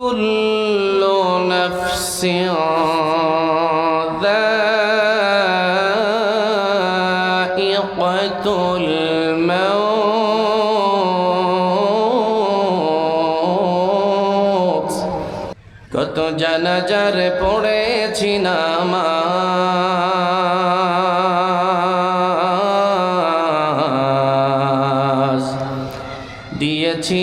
كل نفس ذائقة الموت কত জানাজার পড়েছি নামাজ দিয়েছি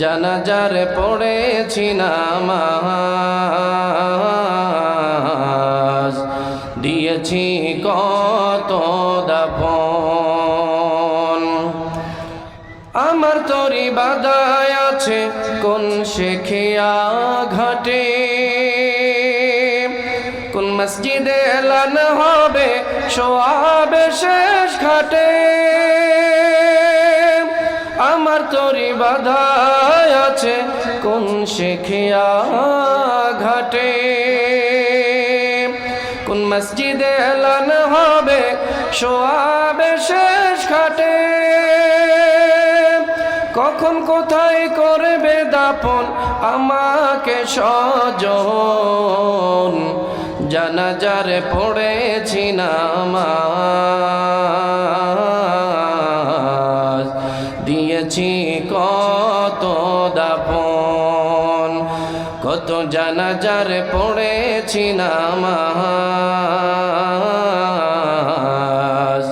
জানাজার পড়েছি নামাজ। দিয়েছি কত দাপন আমার তরি বাদায় আছে কোন শেখিয়া ঘাটে। কোন মসজিদে এলান হবে সোয়াবে শেষ ঘাটে। আমার তরি বাধায় আছে, কোন শেখিয়া ঘাটে? কোন মসজিদে এলান হবে, সোয়াবে শেষ ঘাটে? কখন কোথায় করবে দাপন আমাকে সজন জানাজারে পড়েছি নামাজ। দাপন কত জানাজারে পড়েছি নামাজ।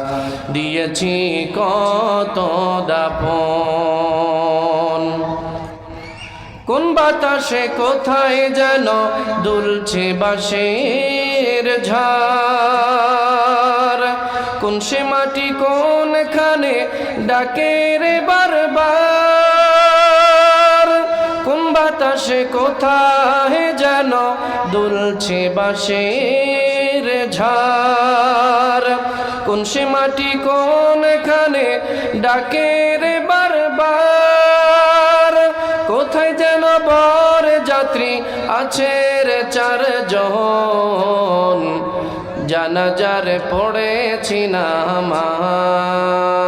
দিয়েছি কত দাপন। কোন বাতাসে কোথায় যেন দুলছে বাঁশের ঝাড়। কোন সে মাটি কোনখানে ডাকে রে বারবার কোথায় যেন দুলছে বাঁশের ঝাড়? কোন সে মাটি কোনখানে ডাকে রে বারবার? কোথায় যেন বর যাত্রী আছে রে চারজন? জানাজার পড়েছি নামাজ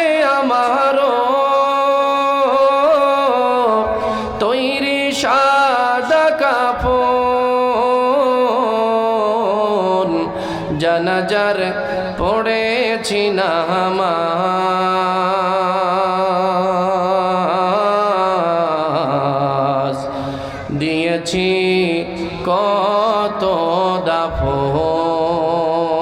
জানাজার পড়েছি না নামাজ দিয়েছি কত দাফন।